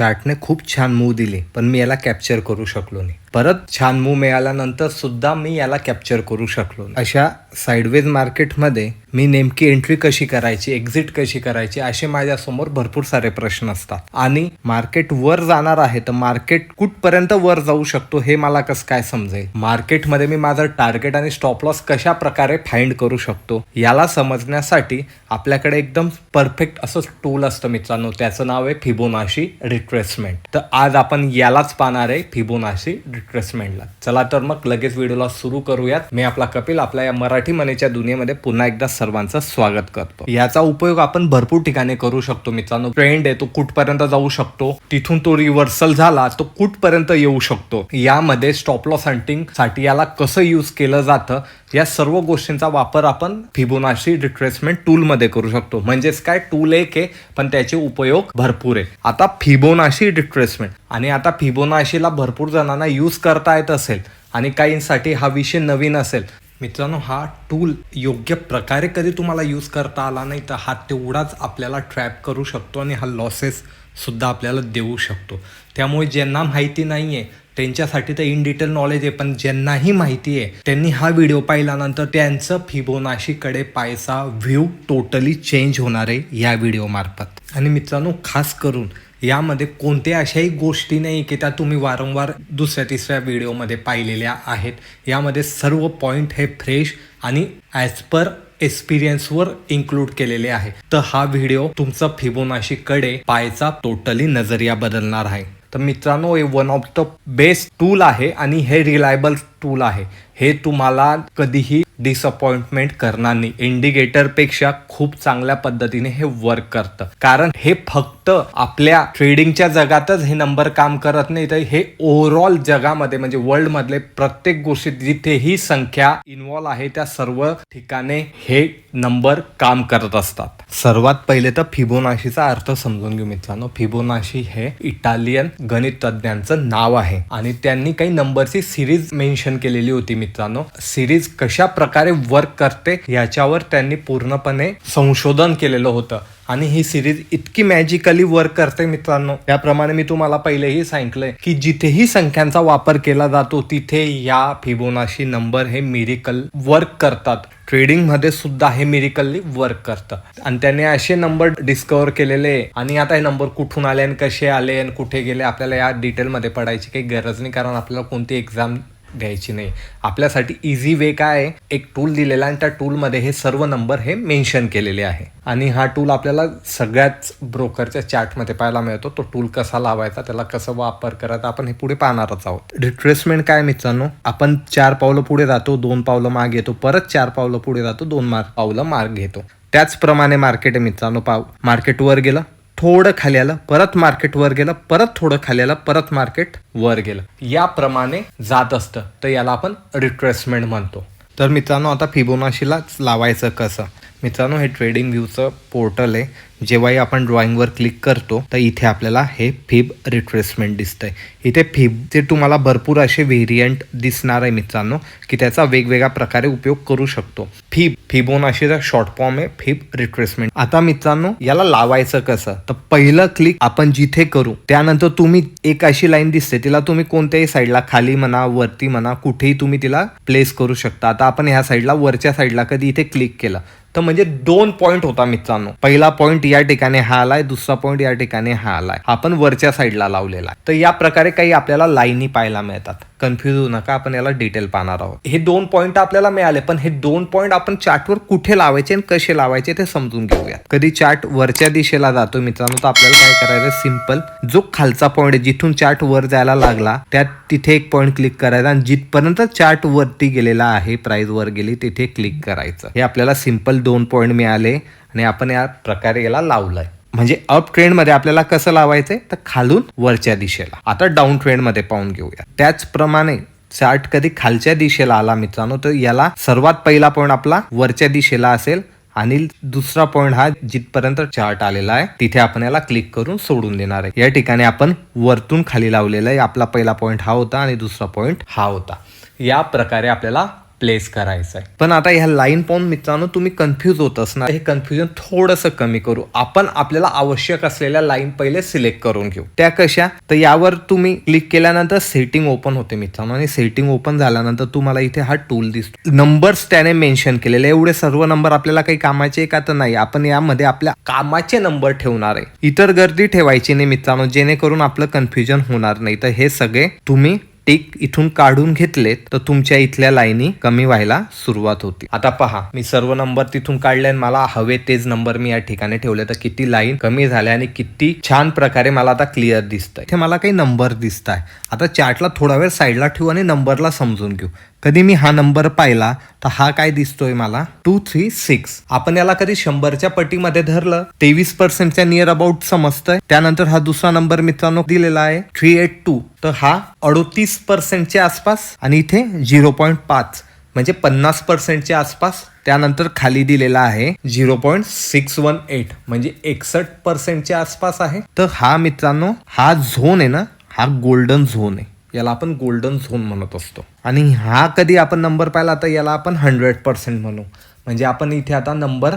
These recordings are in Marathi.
शार्टने खूप छान मूव दिली पण मी याला कॅप्चर करू शकलो नाही. परत छान मूव मिळाल्यानंतर सुद्धा मी याला कॅप्चर करू शकलो अशा साईडवेज मार्केटमध्ये मी नेमकी एंट्री कशी करायची एक्झिट कशी करायची असे माझ्यासमोर भरपूर सारे प्रश्न असतात. आणि मार्केट वर जाणार आहे तर मार्केट कुठपर्यंत वर जाऊ शकतो हे मला कसं काय समजेल? मार्केटमध्ये मी माझं टार्गेट आणि स्टॉप लॉस कशा प्रकारे फाइंड करू शकतो याला समजण्यासाठी आपल्याकडे एकदम परफेक्ट असं टूल असतं मित्रांनो. त्याचं नाव आहे फिबोनाशी रिट्रेसमेंट तर आज आपण यालाच पाहणार आहे फिबोनाशी रिट्रेसमेंटला चला तर मग लगेच व्हिडिओला सुरू करूयात. मी आपला कपिल आपल्या या मराठी मनेच्या दुनियेमध्ये पुन्हा एकदा सर्वांचं स्वागत करतो. याचा उपयोग आपण भरपूर ठिकाणी करू शकतो मित्रांनो. ट्रेंड आहे तो कुठपर्यंत जाऊ शकतो? तिथून तो रिव्हर्सल झाला तो कुठपर्यंत येऊ शकतो? यामध्ये स्टॉप लॉस हंटिंगसाठी याला कसं यूज केलं जातं? या सर्व गोष्टींचा वापर आपण फिबोनाशी रिट्रेसमेंट टूल मध्ये करू शकतो. म्हणजेच काय? टूल एक आहे पण त्याचे उपयोग भरपूर आहे. आता फिबोनाशी रिट्रेसमेंट आणि आता फिबोनाशीला भरपूर जणांना यूज करता येत असेल आणि काहींसाठी हा विषय नवीन असेल. मित्रांनो हा टूल योग्य प्रकारे कधी तुम्हाला यूज करता आला नाही तर हा तेवढाच आपल्याला ट्रॅप करू शकतो आणि हा लॉसेस सुद्धा आपल्याला देऊ शकतो. त्यामुळे ज्यांना माहिती नाही आहे त्यांच्यासाठी तर इन डिटेल नॉलेज आहे पण ज्यांनाही माहिती आहे त्यांनी हा व्हिडिओ पाहिल्यानंतर त्यांचं फिबोनाशीकडे पायचा व्ह्यू टोटली चेंज होणार आहे या व्हिडिओ मार्फत. आणि मित्रांनो खास करून यामध्ये कोणत्या अशाही गोष्टी नाही की त्या तुम्ही वारंवार दुसऱ्या तिसऱ्या व्हिडिओमध्ये पाहिलेल्या आहेत. यामध्ये सर्व पॉईंट हे फ्रेश आणि ॲज पर एक्सपिरियन्सवर इन्क्लूड केलेले आहे. तर हा व्हिडिओ तुमचा फिबोनाशीकडे पायचा टोटली नजरिया बदलणार आहे. तर मित्रांनो हे one of the best tool आहे आणि हे रिलायबल टूल आहे. हे तुम्हाला कधीही डिसअपॉइंटमेंट करणार नाही. इंडिकेटरपेक्षा खूप चांगल्या पद्धतीने हे वर्क करतं. कारण हे फक्त आपल्या ट्रेडिंगच्या जगातच हे नंबर काम करत नाही तर हे ओव्हरऑल जगामध्ये म्हणजे वर्ल्ड मधले प्रत्येक गोष्टीत जिथे ही संख्या इन्व्हॉल्व आहे त्या सर्व ठिकाणी हे नंबर काम करत असतात. सर्वात पहिले तर फिबोनाशीचा अर्थ समजून घेऊ मित्रांनो. फिबोनाशी हे इटालियन गणित तज्ञांचं नाव आहे. आणि त्यांनी काही नंबरची सिरीज मेन्शन केलेली होती मित्रांनो. सिरीज कशा प्रकारे वर्क करते याच्यावर त्यांनी पूर्णपणे संशोधन केलेलं होतं. आणि ही सिरीज इतकी मॅजिकली वर्क करते मित्रांनो. याप्रमाणे मी तुम्हाला पहिलेही सांगितलंय की जिथेही संख्यांचा वापर केला जातो तिथे या फिबोनाशी नंबर हे मिरिकल वर्क करतात. ट्रेडिंगमध्ये सुद्धा हे मिरिकलली वर्क करतं. आणि त्याने असे नंबर डिस्कवर केलेले. आणि आता हे नंबर कुठून आले आणि कसे आले आणि कुठे गेले आपल्याला या डिटेलमध्ये पडायची काही गरज नाही कारण आपल्याला कोणती एक्झाम द्यायची नाही. आपल्यासाठी इझी वे काय आहे? एक टूल दिलेला आणि त्या टूलमध्ये हे सर्व नंबर हे मेन्शन केलेले आहे. आणि हा टूल आपल्याला सगळ्याच ब्रोकरच्या चार्टमध्ये पाहायला मिळतो. तो टूल कसा लावायचा त्याला कसं वापर करायचा आपण हे पुढे पाहणारच आहोत. रिट्रेसमेंट काय मित्रांनो? आपण चार पावलं पुढे जातो दोन पावलं मागे येतो परत चार पावलं पुढे जातो दोन मार्क पावलं मार्ग घेतो त्याचप्रमाणे मार्केट आहे मित्रांनो पाव मार्केटवर गेलं. थोडं खाली आलं परत मार्केट वर गेलं परत थोडं खाली आलं परत मार्केट वर गेलं. याप्रमाणे जात असतं. तर याला आपण रिट्रेसमेंट म्हणतो. तर मित्रांनो आता फिबोनाशीला लावायचं कसं? मित्रांनो हे ट्रेडिंग व्ह्यूचं पोर्टल आहे. जेव्हाही आपण ड्रॉइंगवर क्लिक करतो तर इथे आपल्याला हे फिब रिट्रेसमेंट दिसतंय. इथे फिबचे तुम्हाला भरपूर असे व्हेरियंट दिसणार आहे मित्रांनो की त्याचा वेगवेगळ्या प्रकारे उपयोग करू शकतो. फिब फिबोन फिबोनाशीचा शॉर्ट फॉर्म आहे फिब रिट्रेसमेंट आता मित्रांनो याला लावायचं कसं? तर पहिलं क्लिक आपण जिथे करू त्यानंतर तुम्ही एक अशी लाईन दिसते तिला तुम्ही कोणत्याही साईडला खाली म्हणा वरती म्हणा कुठेही तुम्ही तिला प्लेस करू शकता. आता आपण ह्या साईडला वरच्या साईडला कधी इथे क्लिक केलं तर म्हणजे दोन पॉईंट होता मित्रांनो. पहिला पॉईंट या ठिकाणी हा आलाय दुसरा पॉईंट या ठिकाणी हा आलाय. आपण वरच्या साईडला लावलेला आहे. तर या प्रकारे काही आपल्याला लाईनी पाहायला मिळतात. कन्फ्युज होऊ नका आपण याला डिटेल पाहणार आहोत. हे दोन पॉईंट आपल्याला मिळाले पण हे दोन पॉईंट आपण चार्टवर कुठे लावायचे आणि कसे लावायचे ते समजून घेऊया कधी चार्ट वरच्या दिशेला जातो मित्रांनो तर आपल्याला काय करायचं सिंपल जो खालचा पॉईंट आहे जिथून चार्ट वर जायला लागला त्यात तिथे एक पॉईंट क्लिक करायचा आणि जिथपर्यंत चार्ट वरती गेलेला आहे प्राइस वर गेली तिथे क्लिक करायचं. हे आपल्याला सिंपल दोन पॉईंट मिळाले आणि आपण या प्रकारे याला लावलंय. म्हणजे अप ट्रेंडमध्ये आपल्याला कसं लावायचंय? तर खालून वरच्या दिशेला. आता डाऊन ट्रेंडमध्ये पाहून घेऊया. त्याचप्रमाणे चार्ट कधी खालच्या दिशेला आला मित्रांनो तर याला सर्वात पहिला पॉईंट आपला वरच्या दिशेला असेल आणि दुसरा पॉईंट हा जिथपर्यंत चार्ट आलेला आहे तिथे आपण याला क्लिक करून सोडून देणार आहे. या ठिकाणी आपण वरतून खाली लावलेला आहे. आपला पहिला पॉईंट हा होता आणि दुसरा पॉईंट हा होता. या प्रकारे आपल्याला प्लेस करायचं आहे पण आता ह्या लाईन पाहून मित्रांनो तुम्ही कन्फ्यूज होत असणार. हे कन्फ्युजन थोडंसं कमी करू. आपण आपल्याला आवश्यक असलेल्या लाईन पहिले सिलेक्ट करून घेऊ. त्या कशा? तर यावर तुम्ही क्लिक केल्यानंतर सेटिंग ओपन होते मित्रांनो. आणि सेटिंग ओपन झाल्यानंतर तुम्हाला इथे हा टूल दिसतो. नंबर्स त्याने मेन्शन केलेले. एवढे सर्व नंबर आपल्याला काही कामाचे का तर नाही. आपण यामध्ये आपल्या कामाचे नंबर ठेवणार आहे. इतर गर्दी ठेवायची नाही मित्रांनो. जेणेकरून आपलं कन्फ्युजन होणार नाही. तर हे सगळे तुम्ही टिक इथून काढून घेतलेत तर तुमच्या इथल्या लाईनी कमी व्हायला सुरुवात होती. आता पहा मी सर्व नंबर तिथून काढले आणि मला हवे तेच नंबर मी या ठिकाणी ठेवले तर किती लाईन कमी झाल्या आणि किती छान प्रकारे मला आता क्लिअर दिसतंय. इथे मला काही नंबर दिसत आहे आता चार्टला थोडा वेळ साईडला ठेवू आणि नंबरला समजून घेऊ. कधी मी हा नंबर पाहिला तर हा काय दिसतोय मला? टू थ्री सिक्स आपण याला कधी शंभरच्या पटीमध्ये धरलं? तेवीस पर्सेंटच्या नियर अबाउट समजतंय. त्यानंतर हा दुसरा नंबर मित्रांनो दिलेला आहे. थ्री एट टू तर हा अडोतीस पर्सेंटच्या आसपास आणि इथे झिरो पॉईंट पाच. म्हणजे पन्नास पर्सेंटच्या आसपास त्यानंतर खाली दिलेला आहे. Zero point six one eight म्हणजे एकसष्ट पर्सेंटच्या आसपास आहे. तर हा मित्रांनो हा झोन आहे ना हा गोल्डन झोन आहे. याला आपण गोल्डन झोन म्हणत असतो. आणि हा कधी आपण नंबर पाहिला तर याला आपण हंड्रेड पर्सेंट म्हणू. म्हणजे आपण इथे आता नंबर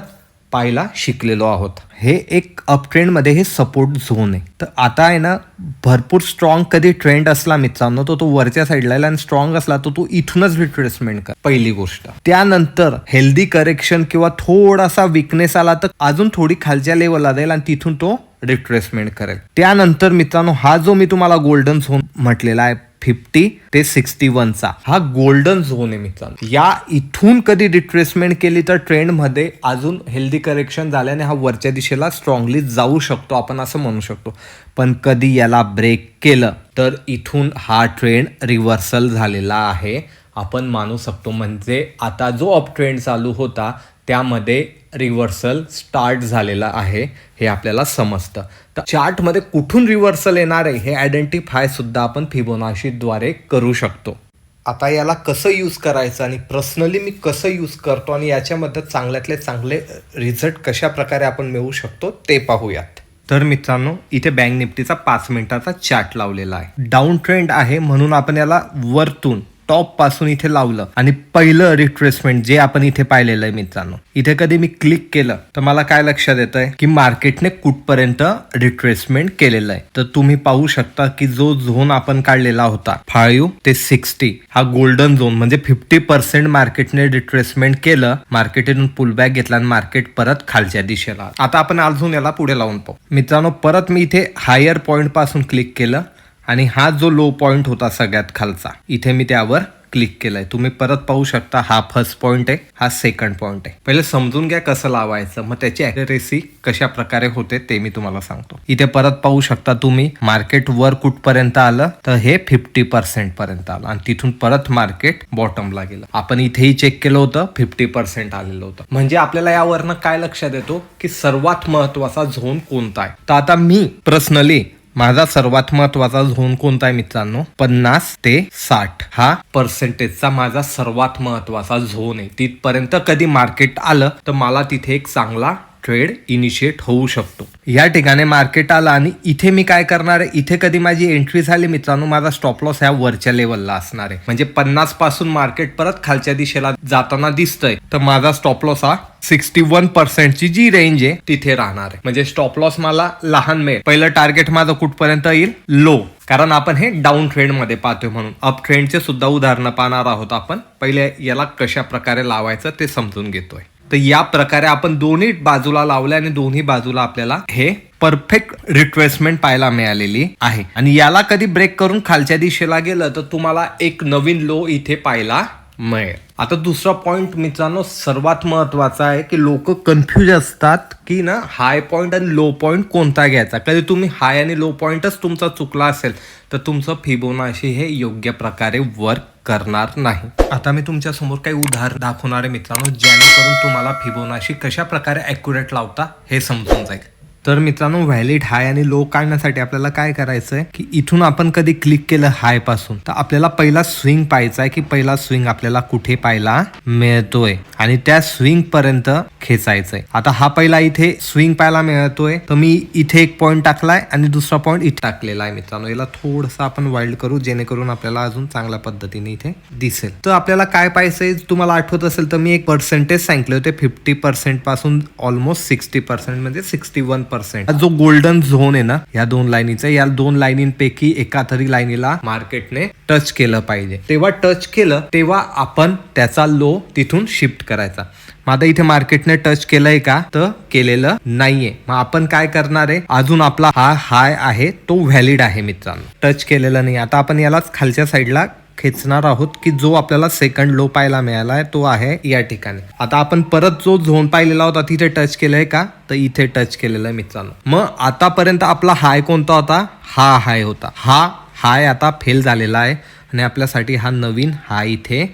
पाहायला शिकलेलो आहोत. हे एक अप ट्रेंडमध्ये हे सपोर्ट झोन आहे. तर आता आहे ना भरपूर स्ट्रॉंग कधी ट्रेंड असला मित्रांनो तो तो वरच्या साईडला आणि स्ट्रॉंग असला तर तो इथूनच रिट्रेसमेंट कर. पहिली गोष्ट. त्यानंतर हेल्दी करेक्शन किंवा थोडासा विकनेस आला तर अजून थोडी खालच्या लेवलला जाईल आणि तिथून तो रिट्रेसमेंट करेल. त्यानंतर मित्रांनो हा जो मी तुम्हाला गोल्डन झोन म्हटलेला आहे फिफ्टी ते सिक्स्टी वनचा हा गोल्डन झोन आहे मित्रांनो. या इथून कधी रिट्रेसमेंट केली तर ट्रेंडमध्ये अजून हेल्दी करेक्शन झाल्याने हा वरच्या दिशेला स्ट्रॉंगली जाऊ शकतो आपण असं म्हणू शकतो. पण कधी याला ब्रेक केलं तर इथून हा ट्रेंड रिव्हर्सल झालेला आहे. आपण मानू शकतो म्हणजे आता जो अप ट्रेंड चालू होता त्यामध्ये रिव्हर्सल स्टार्ट झालेला आहे हे आपल्याला समजतं. तर चार्टमध्ये कुठून रिव्हर्सल येणार आहे हे आयडेंटिफाय सुद्धा आपण फिबोनाशीद्वारे करू शकतो. आता याला कसं यूज करायचं आणि पर्सनली मी कसं यूज करतो आणि याच्यामध्ये चांगल्यातले चांगले रिझल्ट कशा प्रकारे आपण मिळवू शकतो ते पाहूयात. तर मित्रांनो इथे बँक निफ्टीचा पाच मिनिटाचा चार्ट लावलेला आहे. डाऊन ट्रेंड आहे म्हणून आपण याला वरतून टॉपपासून इथे लावलं. आणि पहिलं रिट्रेसमेंट जे आपण इथे पाहिलेलं आहे मित्रांनो इथे कधी मी क्लिक केलं तर मला काय लक्षात येत आहे की मार्केटने कुठपर्यंत रिट्रेसमेंट केलेलं आहे. तर तुम्ही पाहू शकता की जो झोन आपण काढलेला होता फाळू ते सिक्स्टी हा गोल्डन झोन म्हणजे फिफ्टी पर्सेंट मार्केटने रिट्रेसमेंट केलं मार्केटून पुलबॅक घेतला आणि मार्केट परत खालच्या दिशेला. आता आपण अजून याला पुढे लावून पाहू. मित्रांनो परत मी इथे हायर पॉइंटपासून क्लिक केलं आणि हा जो लो पॉइंट होता सगळ्यात खालचा इथे मी त्यावर क्लिक केलंय. तुम्ही परत पाहू शकता हा फर्स्ट पॉइंट आहे हा सेकंड पॉइंट आहे. पहिले समजून घ्या कसं लावायचं मग त्याची ॲक्युरेसी कशा प्रकारे होते ते मी तुम्हाला सांगतो. इथे परत पाहू शकता तुम्ही मार्केट वर कुठपर्यंत आलं तर हे फिफ्टी पर्सेंट पर्यंत आलं. आणि तिथून परत मार्केट बॉटमला गेलं. आपण इथेही चेक केलं होतं फिफ्टी पर्सेंट आलेलं होतं. म्हणजे आपल्याला यावरनं काय लक्षात येतो की सर्वात महत्त्वाचा झोन कोणता आहे? तर आता मी पर्सनली माझा सर्वात महत्त्वाचा झोन कोणता आहे मित्रांनो? पन्नास ते साठ. हा पर्सेंटेजचा माझा सर्वात महत्त्वाचा झोन आहे. तिथपर्यंत कधी मार्केट आलं तर मला तिथे एक चांगला ट्रेड इनिशिएट होऊ शकतो. या ठिकाणी मार्केट आला आणि इथे मी काय करणार आहे? इथे कधी माझी एंट्री झाली मित्रांनो माझा स्टॉप लॉस ह्या वरच्या लेवलला असणार आहे. म्हणजे पन्नासपासून मार्केट परत खालच्या दिशेला जाताना दिसतंय. तर माझा स्टॉप लॉस हा सिक्स्टी वन पर्सेंटची जी रेंज आहे तिथे राहणार आहे. म्हणजे स्टॉप लॉस मला लहान मिळेल. पहिलं टार्गेट माझं कुठपर्यंत येईल? लो कारण आपण हे डाऊन ट्रेंडमध्ये पाहतोय म्हणून. अप ट्रेंडचे सुद्धा उदाहरणं पाहणार आहोत आपण. पहिले याला कशा प्रकारे लावायचं ते समजून घेतोय. तर या प्रकारे आपण दोन्ही बाजूला लावले आणि दोन्ही बाजूला आपल्याला हे परफेक्ट रिट्रेसमेंट पाहायला मिळालेली आहे. आणि याला कधी ब्रेक करून खालच्या दिशेला गेलं तर तुम्हाला एक नवीन लो इथे पाहायला मिळेल. आता दुसरा पॉईंट मित्रांनो सर्वात महत्त्वाचा आहे की लोक कन्फ्यूज असतात की ना हाय पॉईंट आणि लो पॉईंट कोणता घ्यायचा? कधी तुम्ही हाय आणि लो पॉईंटच तुमचा चुकला असेल तर तुमचं फिबोनाशी हे योग्य प्रकारे वर्क करणार नाही. आता मी तुमच्यासमोर काही उदाहरण दाखवणार आहे मित्रांनो जेणेकरून तुम्हाला फिबोनाशी कशा प्रकारे ॲक्युरेट लावता हे समजून जाईल. तर मित्रांनो व्हॅलिड हाय आणि लो काढण्यासाठी आपल्याला काय करायचं आहे की इथून आपण कधी क्लिक केलं हायपासून तर आपल्याला पहिला स्विंग पाहायचा आहे की पहिला स्विंग आपल्याला कुठे पाहायला मिळतोय? आणि त्या स्विंग पर्यंत खेचायचंय. आता हा पहिला इथे स्विंग पाहायला मिळतोय तर मी इथे एक पॉईंट टाकलाय आणि दुसरा पॉईंट इथे टाकलेला आहे मित्रांनो. याला थोडसं आपण वाईल्ड करू जेणेकरून आपल्याला अजून चांगल्या पद्धतीने इथे दिसेल. तर आपल्याला काय पाहिजे तुम्हाला आठवत असेल तर मी एक पर्सेंटेज सांगितले होते फिफ्टी पर्सेंटपासून ऑलमोस्ट सिक्स्टी पर्सेंट म्हणजे सिक्स्टी वन पर्सेंट जो गोल्डन झोन आहे ना या दोन लाईनीचा या दोन लाईनींपैकी एका तरी लाईनीला मार्केटने टच केलं पाहिजे. तेव्हा टच केलं तेव्हा आपण त्याचा लो तिथून शिफ्ट करायचा. मग आता इथे मार्केटने टच केलंय का? तर केलेलं नाहीये. मग आपण काय करणार आहे? अजून आपला हा हाय आहे तो व्हॅलिड आहे मित्रांनो. टच केलेला नाही. आता आपण यालाच खालच्या साईडला खेचणार आहोत की जो आपल्याला सेकंड लो पाहायला मिळाला आहे तो आहे या ठिकाणी. आता आपण परत जो झोन पाहिलेला होता तिथे टच केलंय का? तर इथे टच केलेलं आहे मित्रांनो. मग आतापर्यंत आपला हाय कोणता होता? हा हाय होता. हा हाय आता फेल झालेला आहे आणि आपल्यासाठी हा नवीन हाय इथे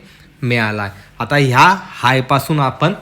मिळाला आहे आता ह्या हायपासून आपण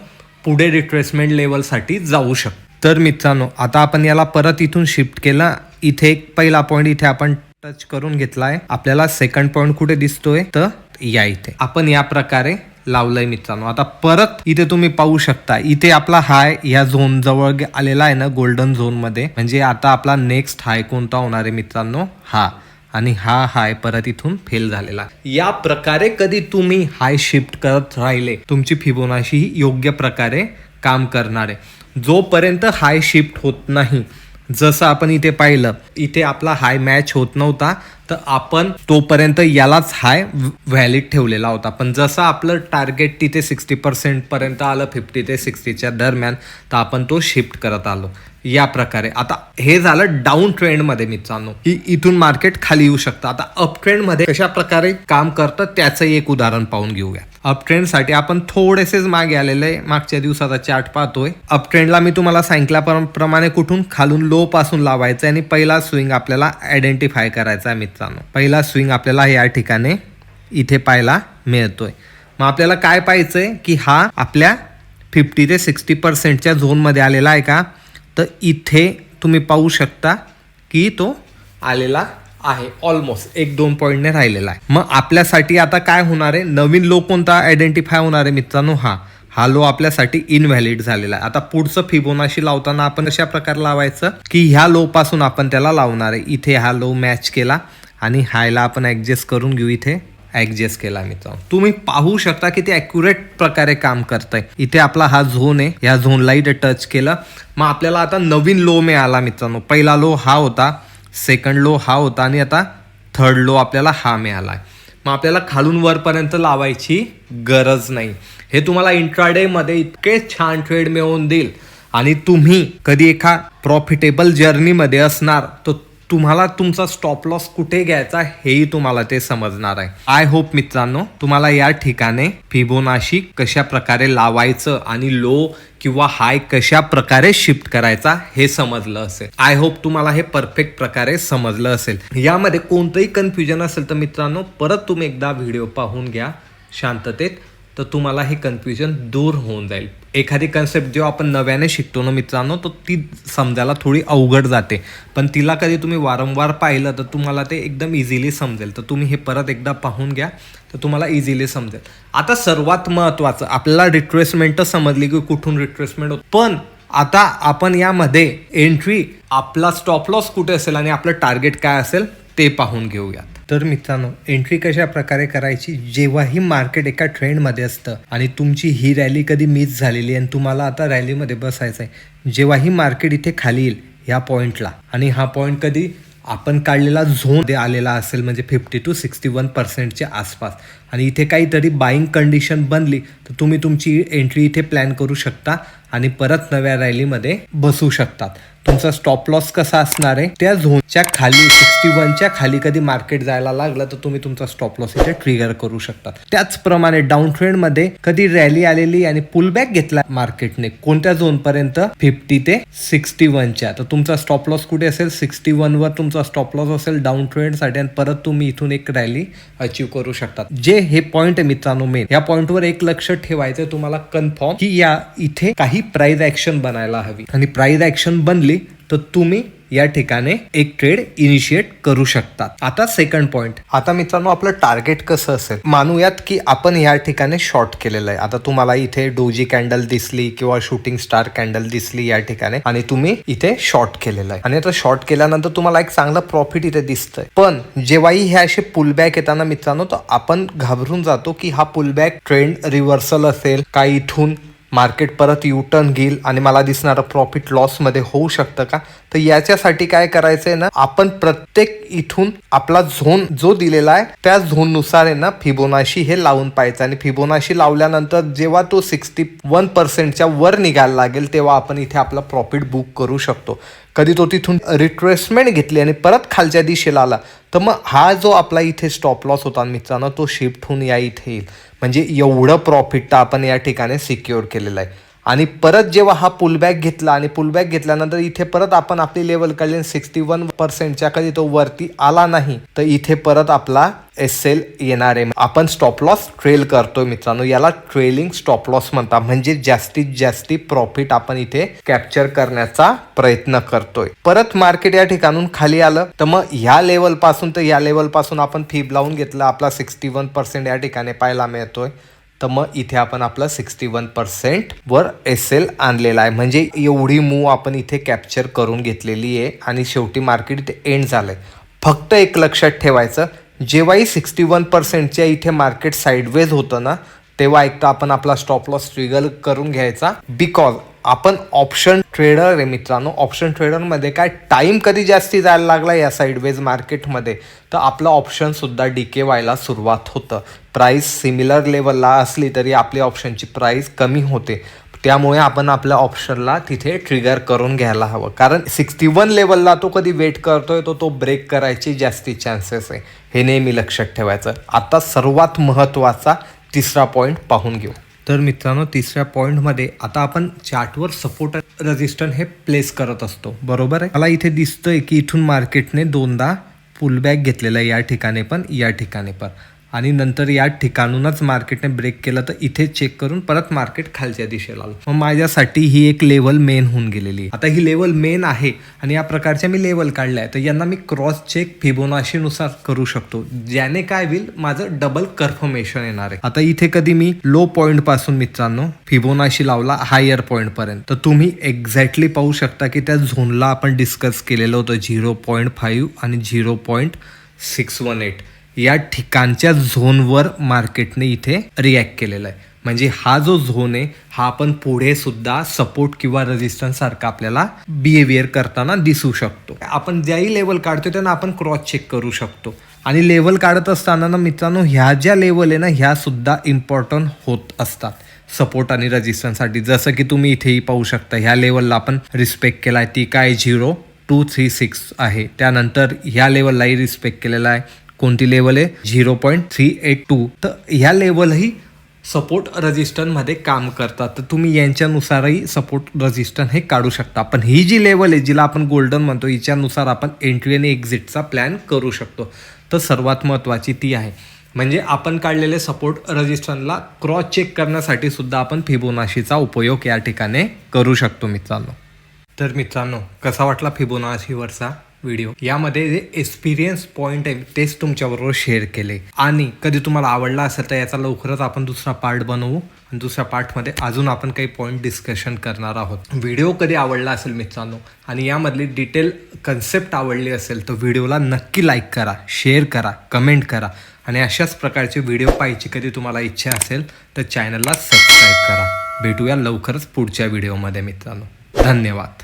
पुढे रिट्रेसमेंट लेवलसाठी जाऊ शकतो. तर मित्रांनो आता आपण याला परत इथून शिफ्ट केला. इथे एक पहिला पॉईंट इथे आपण टच करून घेतलाय. आपल्याला सेकंड पॉईंट कुठे दिसतोय? तर या इथे. आपण या प्रकारे लावलंय मित्रांनो. आता परत इथे तुम्ही पाहू शकता इथे आपला हाय या झोन जवळ आलेला आहे ना गोल्डन झोनमध्ये. म्हणजे आता आपला नेक्स्ट हाय कोणता होणार आहे मित्रांनो? हा. आणि हा हाय परत इथून फेल झालेला. या प्रकारे कधी तुम्ही हाय शिफ्ट करत राहिले तुमची फिबोनाशी ही योग्य प्रकारे काम करणार. आहे जोपर्यंत हाय शिफ्ट होत नाही जसं आपण इथे पाहिलं इथे आपला हाय मॅच होत नव्हता तर आपण तोपर्यंत यालाच हाय व्हॅलिड ठेवलेला होता. पण जसं आपलं टार्गेट तिथे सिक्स्टी पर्सेंट पर्यंत आलं फिफ्टी ते सिक्स्टीच्या दरम्यान तर आपण तो शिफ्ट करत आलो. या प्रकारे. आता हे झालं डाऊन ट्रेंडमध्ये मित्रांनो. की इथून मार्केट खाली येऊ शकतं. आता अप ट्रेंडमध्ये कशा प्रकारे काम करतं त्याचं एक उदाहरण पाहून घेऊया. अप ट्रेंडसाठी आपण थोडेसेच मागे आलेले मागच्या दिवसाचा चार्ट पाहतोय. अप ट्रेंडला मी तुम्हाला सांगितल्याप्रमाणे कुठून? खालून लो पासून लावायचं आणि पहिला स्विंग आपल्याला आयडेंटिफाय करायचा आहे मित्रांनो. पहिला स्विंग आपल्याला या ठिकाणी इथे पाहायला मिळतोय. मग आपल्याला काय पाहायचंय? की हा आपल्या फिफ्टी ते सिक्स्टी पर्सेंटच्या झोनमध्ये आलेला आहे का? तर इथे तुम्ही पाहू शकता की तो आलेला आहे. ऑलमोस्ट एक दोन पॉईंटने राहिलेला आहे. मग आपल्यासाठी आता काय होणार आहे? नवीन लो कोणता आयडेंटिफाय होणार आहे मित्रांनो? हा. हा लो आपल्यासाठी इनव्हॅलिड झालेला आहे. आता पुढचं फिबोनाशी लावताना आपण अशा प्रकारे लावायचं? की ह्या लो पासून आपण त्याला लावणार आहे. इथे हा लो मॅच केला आणि हायला आपण ॲडजस्ट करून घेऊ इथे. ॲडजस्ट केला मित्रांनो तुम्ही पाहू शकता की ते ॲक्युरेट प्रकारे काम करतंय. इथे आपला हा झोन आहे. या झोनला इथे टच केलं. मग आपल्याला आता नवीन लो मिळाला मित्रांनो. पहिला लो हा होता. सेकंड लो हा होता. आणि आता थर्ड लो आपल्याला हा मिळाला आहे मग आपल्याला खालून वरपर्यंत लावायची गरज नाही. हे तुम्हाला इंट्राडेमध्ये इतके छान ट्रेड मिळवून देईल. आणि तुम्ही कधी एका प्रॉफिटेबल जर्नीमध्ये असणार तर तुम्हाला तुमचा स्टॉप लॉस कुठे घ्यायचा हेही तुम्हाला ते समजणार आहे. आय होप मित्रांनो तुम्हाला या ठिकाणी फिबोनाशी कशा प्रकारे लावायचं आणि लो किंवा हाय कशा प्रकारे शिफ्ट करायचा हे समजलं असेल. आय होप तुम्हाला हे परफेक्ट प्रकारे समजलं असेल. यामध्ये कोणतंही कन्फ्युजन असेल तर मित्रांनो परत तुम्ही एकदा व्हिडिओ पाहून घ्या शांततेत. तर तुम्हाला हे कन्फ्युजन दूर होऊन जाईल. एखादी कन्सेप्ट जेव्हा आपण नव्याने शिकतो ना मित्रांनो तर ती समजायला थोडी अवघड जाते. पण तिला कधी तुम्ही वारंवार पाहिलं तर तुम्हाला ते एकदम इझिली समजेल. तर तुम्ही हे परत एकदा पाहून घ्या तर तुम्हाला इझिली समजेल. आता सर्वात महत्त्वाचं आपल्याला रिट्रेसमेंट समजली की कुठून रिट्रेसमेंट होत. पण आता आपण यामध्ये एंट्री आपला स्टॉप लॉस कुठे असेल आणि आपलं टार्गेट काय असेल ते पाहून घेऊयात. तर मित्रांनो एंट्री कशा प्रकारे करायची? जेव्हाही मार्केट एका ट्रेंडमध्ये असतं आणि तुमची ही रॅली कधी मिस झालेली आणि तुम्हाला आता रॅलीमध्ये बसायचं आहे जेव्हाही मार्केट इथे खाली येईल ह्या पॉईंटला आणि हा पॉईंट कधी आपण काढलेला झोन आलेला असेल म्हणजे फिफ्टी टू सिक्स्टी वन पर्सेंटच्या आसपास. आणि इथे काहीतरी बाईंग कंडिशन बनली तर तुम्ही तुमची एंट्री इथे प्लॅन करू शकता आणि परत नव्या रॅलीमध्ये बसू शकतात. तुमचा स्टॉप लॉस कसा असणार आहे? त्या झोनच्या खाली सिक्स्टी वनच्या खाली कधी मार्केट जायला लागलं तर तुम्ही तुमचा स्टॉप लॉस इथे ट्रिगर करू शकता. त्याचप्रमाणे डाऊन ट्रेंडमध्ये कधी रॅली आलेली आणि पुलबॅक घेतला मार्केटने कोणत्या झोन पर्यंत फिफ्टी ते सिक्स्टी वनच्या तर तुमचा स्टॉप लॉस कुठे असेल? सिक्स्टी वर तुमचा स्टॉप लॉस असेल डाऊन ट्रेंडसाठी आणि परत तुम्ही इथून एक रॅली अचीव करू शकता. जे हे पॉईंट आहे मित्रांनो मेन या पॉईंटवर एक लक्ष ठेवायचं तुम्हाला कन्फर्म की या इथे काही प्राईज ऍक्शन बनायला हवी. आणि प्राईज ऍक्शन बनली तर तुम्ही या ठिकाणी एक ट्रेड इनिशिएट करू शकतात. आता सेकंड पॉइंट आता मित्रांनो आपलं टार्गेट कसं असेल? मानूयात की आपण या ठिकाणी शॉर्ट केलेलं आहे. आता तुम्हाला इथे डोजी कॅन्डल दिसली किंवा शूटिंग स्टार कॅन्डल दिसली या ठिकाणी आणि तुम्ही इथे शॉर्ट केलेलं आहे. आणि आता शॉर्ट केल्यानंतर तुम्हाला एक चांगलं प्रॉफिट इथे दिसतंय. पण जेव्हाही हे असे पुलबॅक येताना मित्रांनो तर आपण घाबरून जातो की हा पुलबॅक ट्रेंड रिव्हर्सल असेल काही इथून मार्केट परत यू टर्न घेईल आणि मला दिसणारं प्रॉफिट लॉसमध्ये होऊ शकतं का? तर याच्यासाठी काय करायचं आहे ना आपण प्रत्येक इथून आपला झोन जो दिलेला आहे त्या झोननुसार आहे ना फिबोनाशी हे लावून पाहायचं. आणि फिबोनाशी लावल्यानंतर जेव्हा तो सिक्स्टी वन पर्सेंटच्या वर निघायला लागेल तेव्हा आपण इथे आपला प्रॉफिट बुक करू शकतो. कधी तो तिथून रिट्रेसमेंट घेतली आणि परत खालच्या दिशेला आला तर मग हा जो आपला इथे स्टॉप लॉस होता मित्रांनो तो शिफ्ट होऊन या इथे येईल. म्हणजे एवढं प्रॉफिट तर आपण या ठिकाणी सिक्युअर केलेलं आहे. आणि परत जेव्हा हा पुलबॅक घेतला आणि पुलबॅक घेतल्यानंतर इथे परत आपण आपली लेवल काढली सिक्स्टी वन पर्सेंटच्या कधी तो वरती आला नाही तर इथे परत आपला एस एल येणार आहे. आपण स्टॉप लॉस ट्रेल करतोय मित्रांनो. याला ट्रेलिंग स्टॉप लॉस म्हणतात. म्हणजे जास्तीत जास्ती प्रॉफिट आपण इथे कॅप्चर करण्याचा प्रयत्न करतोय. परत मार्केट या ठिकाणून खाली आलं तर मग ह्या लेवलपासून तर या लेवलपासून आपण फीब लावून घेतलं. आपला सिक्स्टी वन पर्सेंट या ठिकाणी पाहायला मिळतोय. तर मग इथे आपण आपलं सिक्स्टी वन पर्सेंट वर एस एल आणलेला आहे. म्हणजे एवढी मूव आपण इथे कॅप्चर करून घेतलेली आहे आणि शेवटी मार्केट इथे एंड झालंय. फक्त एक लक्षात ठेवायचं जेव्हाही सिक्स्टी वन पर्सेंटच्या इथे मार्केट साईडवेज होतं ना तेव्हा एक तर आपण आपला स्टॉप लॉस ट्रिगल करून घ्यायचा. बिकॉज आपण ऑप्शन ट्रेडर आहे मित्रांनो. ऑप्शन ट्रेडरमध्ये काय टाईम कधी जास्ती जायला लागला या साईडवेज मार्केटमध्ये तर आपलं ऑप्शनसुद्धा डीके व्हायला सुरुवात होतं. प्राईस सिमिलर लेवलला असली तरी आपली ऑप्शनची प्राईस कमी होते. त्यामुळे आपण आपल्या ऑप्शनला तिथे ट्रिगर करून घ्यायला हवं. कारण सिक्स्टी वन लेवलला तो कधी वेट करतोय तो तो ब्रेक करायची जास्ती चान्सेस आहे. हे नेहमी लक्षात ठेवायचं. आता सर्वात महत्त्वाचा तिसरा पॉईंट पाहून घेऊ. तर मित्रांनो तिसऱ्या पॉईंटमध्ये आता आपण चार्टवर सपोर्ट रजिस्टन हे प्लेस करत असतो. बरोबर आहे? मला इथे दिसतंय की इथून मार्केटने दोनदा पुलबॅक घेतलेला आहे या ठिकाणी पण या ठिकाणी पण. आणि नंतर या ठिकाणूनच मार्केटने ब्रेक केलं तर इथे चेक करून परत मार्केट खालच्या दिशेला आलं. मग माझ्यासाठी ही एक लेवल मेन होऊन गेलेली आता ही लेवल मेन आहे आणि या प्रकारच्या मी लेवल काढल्या आहे तर यांना मी क्रॉस चेक फिबोनाशीनुसार करू शकतो ज्याने काय होईल माझं डबल कन्फर्मेशन येणार आहे. आता इथे कधी मी लो पॉईंटपासून मित्रांनो फिबोनाशी लावला हायर पॉईंट पर्यंत. तर तुम्ही एक्झॅक्टली पाहू शकता की त्या झोनला आपण डिस्कस केलेलं होतं झिरो पॉईंट फाईव्ह आणि zero point six one eight या ठिकाणच्या झोनवर मार्केटने इथे रिॲक्ट केलेला आहे. म्हणजे हा जो झोन आहे हा आपण पुढे सुद्धा सपोर्ट किंवा रेजिस्टन्स सारखा आपल्याला बिहेवियर करताना दिसू शकतो. आपण ज्याही लेवल काढतो त्यांना आपण क्रॉस चेक करू शकतो. आणि लेवल काढत असताना ना मित्रांनो ह्या ज्या लेवल आहे ना ह्या सुद्धा इम्पॉर्टंट होत असतात. सपोर्ट आणि रजिस्टन्ससाठी जसं की तुम्ही इथेही पाहू शकता ह्या लेवलला आपण रिस्पेक्ट केला आहे ती काय? झिरो टू थ्री सिक्स आहे. त्यानंतर ह्या लेवललाही रिस्पेक्ट केलेला आहे. कोणती लेवल आहे? Zero point three eight two तर ह्या लेवलही सपोर्ट रजिस्टनमध्ये काम करतात. तर तुम्ही यांच्यानुसारही सपोर्ट रजिस्टन हे काढू शकता. पण ही जी लेवल आहे जिला आपण गोल्डन म्हणतो हिच्यानुसार आपण एंट्री आणि एक्झिटचा प्लॅन करू शकतो. तर सर्वात महत्त्वाची ती आहे. म्हणजे आपण काढलेले सपोर्ट रजिस्टनला क्रॉस चेक करण्यासाठी सुद्धा आपण फिबोनाशीचा उपयोग या ठिकाणी करू शकतो मित्रांनो. तर मित्रांनो कसा वाटला फिबोनाशीवरचा व्हिडिओ यामध्ये जे एक्सपिरियन्स पॉईंट आहे तेच तुमच्याबरोबर शेअर केले. आणि कधी तुम्हाला आवडला असेल तर याचा लवकरच आपण दुसरा पार्ट बनवू. आणि दुसऱ्या पार्टमध्ये अजून आपण काही पॉईंट डिस्कशन करणार आहोत. व्हिडिओ कधी आवडला असेल मित्रांनो? आणि यामधली डिटेल कन्सेप्ट आवडली असेल तर व्हिडिओला नक्की लाईक करा शेअर करा कमेंट करा. आणि अशाच प्रकारचे व्हिडिओ पाहायची कधी तुम्हाला इच्छा असेल तर चॅनलला सबस्क्राईब करा. भेटूया लवकरच पुढच्या व्हिडिओमध्ये मित्रांनो. धन्यवाद.